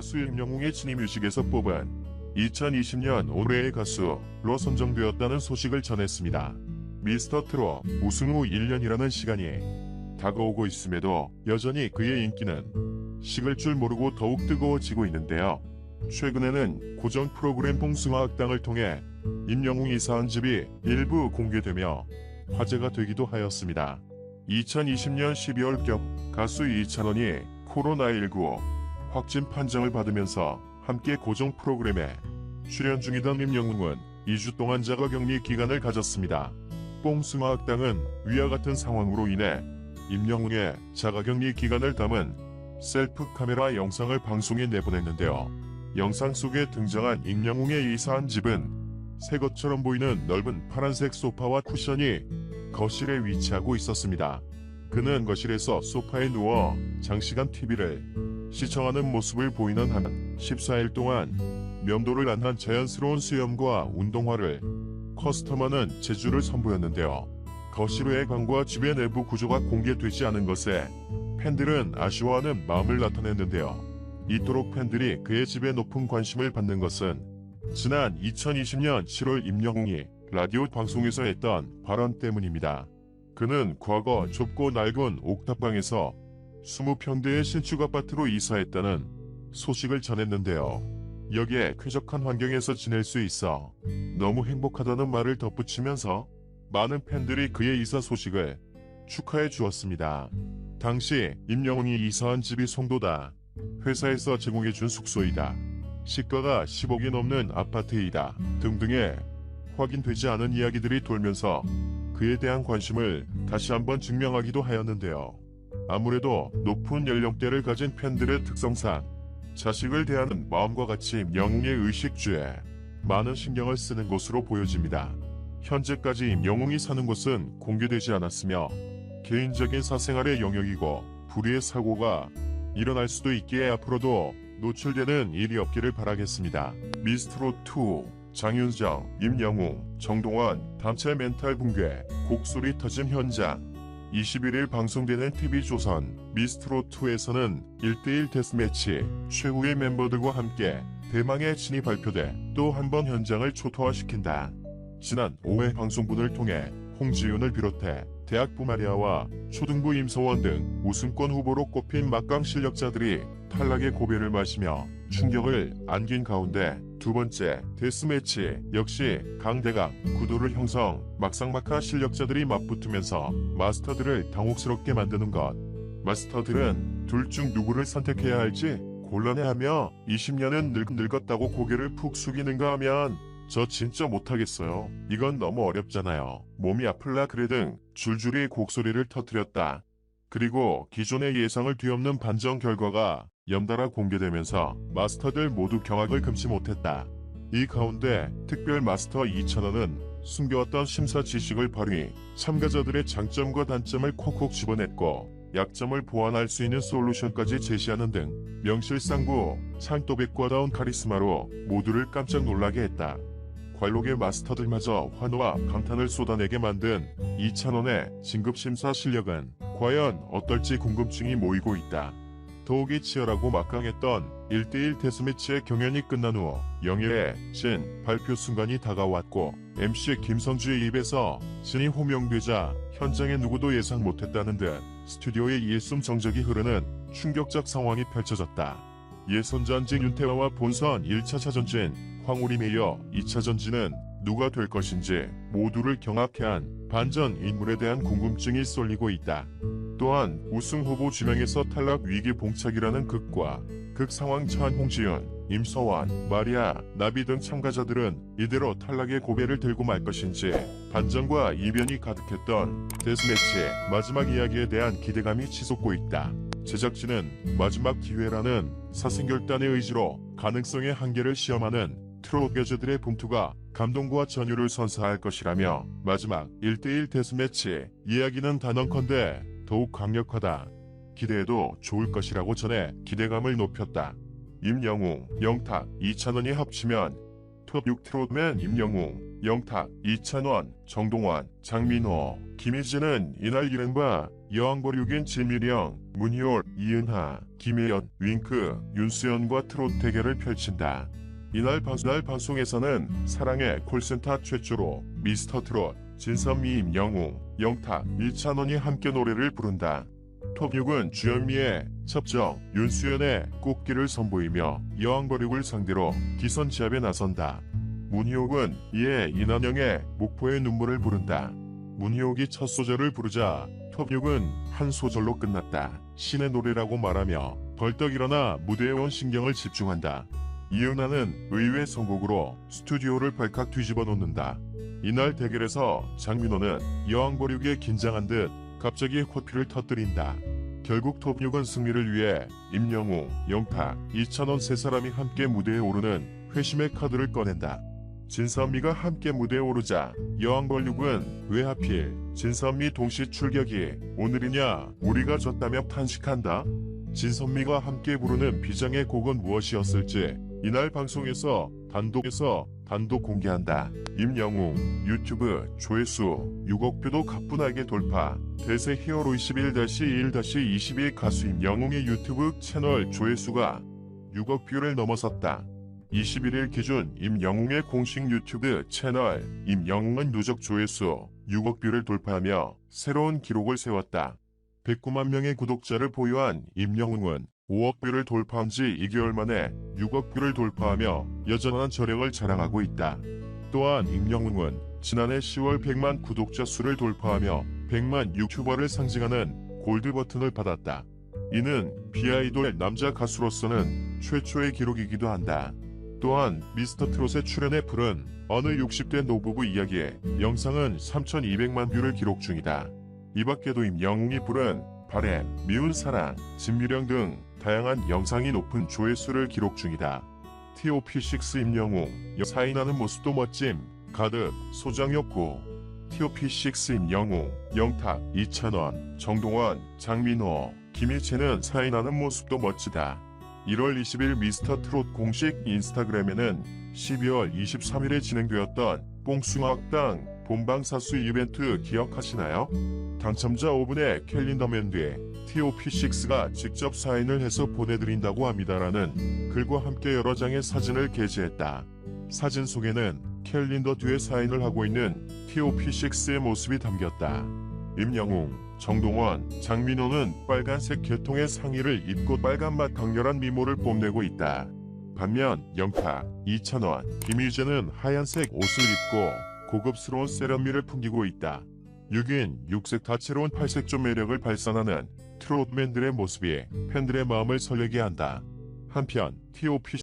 가수 임영웅의 지니뮤직에서 뽑은 2020년 올해의 가수로 선정되었다는 소식을 전했습니다. 미스터 트롯 우승 후 1년이라는 시간이 다가오고 있음에도 여전히 그의 인기는 식을 줄 모르고 더욱 뜨거워지고 있는데요. 최근에는 고정 프로그램 봉숭아 학당을 통해 임영웅 이 사한 집이 일부 공개되며 화제가 되기도 하였습니다. 2020년 12월 경 가수 이찬원이 코로나19 확진 판정을 받으면서 함께 고정 프로그램에 출연 중이던 임영웅은 2주 동안 자가 격리 기간을 가졌습니다. 뽕숭아 학당은 위와 같은 상황으로 인해 임영웅의 자가 격리 기간을 담은 셀프 카메라 영상을 방송에 내보냈는데요. 영상 속에 등장한 임영웅의 이사한 집은 새 것처럼 보이는 넓은 파란색 소파와 쿠션이 거실에 위치하고 있었습니다. 그는 거실에서 소파에 누워 장시간 TV를 시청하는 모습을 보이는 한 14일 동안 면도를 안 한 자연스러운 수염과 운동화를 커스텀하는 재주를 선보였는데요. 거실 외의 방과 집의 내부 구조가 공개되지 않은 것에 팬들은 아쉬워하는 마음을 나타냈는데요. 이토록 팬들이 그의 집에 높은 관심을 받는 것은 지난 2020년 7월 임영웅이 라디오 방송에서 했던 발언 때문입니다. 그는 과거 좁고 낡은 옥탑방에서 20평대의 신축 아파트로 이사했다는 소식을 전했는데요. 여기에 쾌적한 환경에서 지낼 수 있어 너무 행복하다는 말을 덧붙이면서 많은 팬들이 그의 이사 소식을 축하해 주었습니다. 당시 임영웅이 이사한 집이 송도다. 회사에서 제공해준 숙소이다. 시가가 10억이 넘는 아파트이다. 등등의 확인되지 않은 이야기들이 돌면서 그에 대한 관심을 다시 한번 증명하기도 하였는데요. 아무래도 높은 연령대를 가진 팬들의 특성상 자식을 대하는 마음과 같이 영웅의 의식주에 많은 신경을 쓰는 것으로 보여집니다. 현재까지 영웅이 사는 곳은 공개되지 않았으며 개인적인 사생활의 영역이고 불의의 사고가 일어날 수도 있기에 앞으로도 노출되는 일이 없기를 바라겠습니다. 미스트롯2 장윤정, 임영웅, 정동원 단체 멘탈 붕괴 곡소리 터짐 현장 21일 방송되는 TV조선 미스트롯2에서는 1대1 데스매치 최후의 멤버들과 함께 대망의 진이 발표돼 또 한 번 현장을 초토화시킨다. 지난 5회 방송분을 통해 홍지윤을 비롯해 대학 부 마리아와 초등부 임서원 등 우승권 후보로 꼽힌 막강 실력자들이 탈락의 고배를 마시며 충격을 안긴 가운데 두 번째 데스매치 역시 강대강 구도를 형성 막상막하 실력자들이 맞붙으면서 마스터들을 당혹스럽게 만드는 것 마스터들은 둘 중 누구를 선택해야 할지 곤란해하며 20년은 늙, 늙었다고 고개를 푹 숙이는가 하면 저 진짜 못하겠어요. 이건 너무 어렵잖아요. 몸이 아플라 그래 등 줄줄이 곡소리를 터뜨렸다. 그리고 기존의 예상을 뒤엎는 반전 결과가 연달아 공개되면서 마스터들 모두 경악을 금치 못했다. 이 가운데 특별 마스터 2,000원은 숨겨왔던 심사 지식을 발휘, 참가자들의 장점과 단점을 콕콕 집어냈고 약점을 보완할 수 있는 솔루션까지 제시하는 등 명실상부 창또백과다운 카리스마로 모두를 깜짝 놀라게 했다. 관록의 마스터들마저 환호와 감탄을 쏟아내게 만든 2,000원의 진급심사 실력은 과연 어떨지 궁금증이 모이고 있다. 더욱이 치열하고 막강했던 1대1 데스매치의 경연이 끝난 후 영예의 진 발표 순간이 다가왔고 MC 김성주의 입에서 진이 호명되자 현장의 누구도 예상 못했다는 듯 스튜디오에 일숨 정적이 흐르는 충격적 상황이 펼쳐졌다. 예선전진 윤태화와 본선 1차 전진 황우림에 이어 2차 전진은 누가 될 것인지 모두를 경악해 한 반전 인물에 대한 궁금증이 쏠리고 있다. 또한 우승 후보 지명에서 탈락 위기 봉착이라는 극과 극 상황 처한 홍지연, 임서완, 마리아, 나비 등 참가자들은 이대로 탈락의 고배를 들고 말 것인지 반전과 이변이 가득했던 데스매치의 마지막 이야기에 대한 기대감이 치솟고 있다. 제작진은 마지막 기회라는 사생결단의 의지로 가능성의 한계를 시험하는 트롯 여자들의 봉투가 감동과 전율을 선사할 것이라며 마지막 1대1 데스매치 이야기는 단언컨대 더욱 강력하다. 기대해도 좋을 것이라고 전해 기대감을 높였다. 임영웅, 영탁, 이찬원이 합치면 톱 6 트롯맨 임영웅, 영탁, 이찬원, 정동원, 장민호, 김희진은 이날 이른바 여왕벌육인 진미령, 문희올, 이은하, 김혜연, 윙크, 윤수연과 트롯 대결을 펼친다. 이날 방, 날 방송 에서는 사랑의 콜센터 최초로 미스터 트롯, 진선미, 임 영웅, 영탁, 이찬원이 함께 노래를 부른다. 톱6은 주현미의 첩정, 윤수연의 꽃길을 선보이며 여왕벌육을 상대로 기선제압에 나선다. 문희옥은 이에 이난영의 목포의 눈물을 부른다. 문희옥이 첫 소절을 부르자 톱6은 한 소절로 끝났다. 신의 노래라고 말하며 벌떡 일어나 무대에 온 신경을 집중한다. 이은하는 의외 선곡으로 스튜디오를 발칵 뒤집어 놓는다. 이날 대결에서 장민호는 여왕벌육에 긴장한 듯 갑자기 코피를 터뜨린다. 결국 톱6은 승리를 위해 임영웅, 영탁, 이찬원 세 사람이 함께 무대에 오르는 회심의 카드를 꺼낸다. 진선미가 함께 무대에 오르자 여왕벌육은 왜 하필 진선미 동시 출격이 오늘이냐 우리가 졌다며 탄식한다. 진선미가 함께 부르는 비장의 곡은 무엇이었을지 이날 방송에서 단독에서 단독 공개한다. 임영웅 유튜브 조회수 6억 뷰도 가뿐하게 돌파. 대세 히어로 21-1-22 가수 임영웅의 유튜브 채널 조회수가 6억 뷰를 넘어섰다. 21일 기준 임영웅의 공식 유튜브 채널 임영웅은 누적 조회수 6억 뷰를 돌파하며 새로운 기록을 세웠다. 109만 명의 구독자를 보유한 임영웅은 5억 뷰를 돌파한 지 2개월 만에 6억 뷰를 돌파하며 여전한 저력을 자랑하고 있다. 또한 임영웅은 지난해 10월 100만 구독자 수를 돌파하며 100만 유튜버를 상징하는 골드 버튼을 받았다. 이는 비아이돌 남자 가수로서는 최초의 기록이기도 한다. 또한 미스터 트롯에 출연해 부른 어느 60대 노부부 이야기에 영상은 3,200만 뷰를 기록 중이다. 이 밖에도 임영웅이 부른 바램, 미운 사랑, 진미령 등 다양한 영상이 높은 조회수를 기록 중이다. TOP6 임영웅, 사인하는 모습도 멋짐, 가득, 소장욕구. TOP6 임영웅, 영탁, 이찬원, 정동원, 장민호, 김희채는 사인하는 모습도 멋지다. 1월 20일 미스터 트롯 공식 인스타그램에는 12월 23일에 진행되었던 뽕숭아학당 본방사수 이벤트 기억하시나요? 당첨자 5분의 캘린더맨 뒤에 TOP6가 직접 사인을 해서 보내드린다고 합니다라는 글과 함께 여러 장의 사진을 게재했다. 사진 속에는 캘린더 뒤에 사인을 하고 있는 TOP6의 모습이 담겼다. 임영웅, 정동원, 장민호는 빨간색 계통의 상의를 입고 빨간맛 강렬한 미모를 뽐내고 있다. 반면 영탁, 이찬원, 김희재는 하얀색 옷을 입고 고급스러운 세련미를 풍기고 있다. 6인 6색 다채로운 팔색조 매력을 발산하는 트롯맨들의 모습이 팬들의 마음을 설레게 한다. 한편 TOP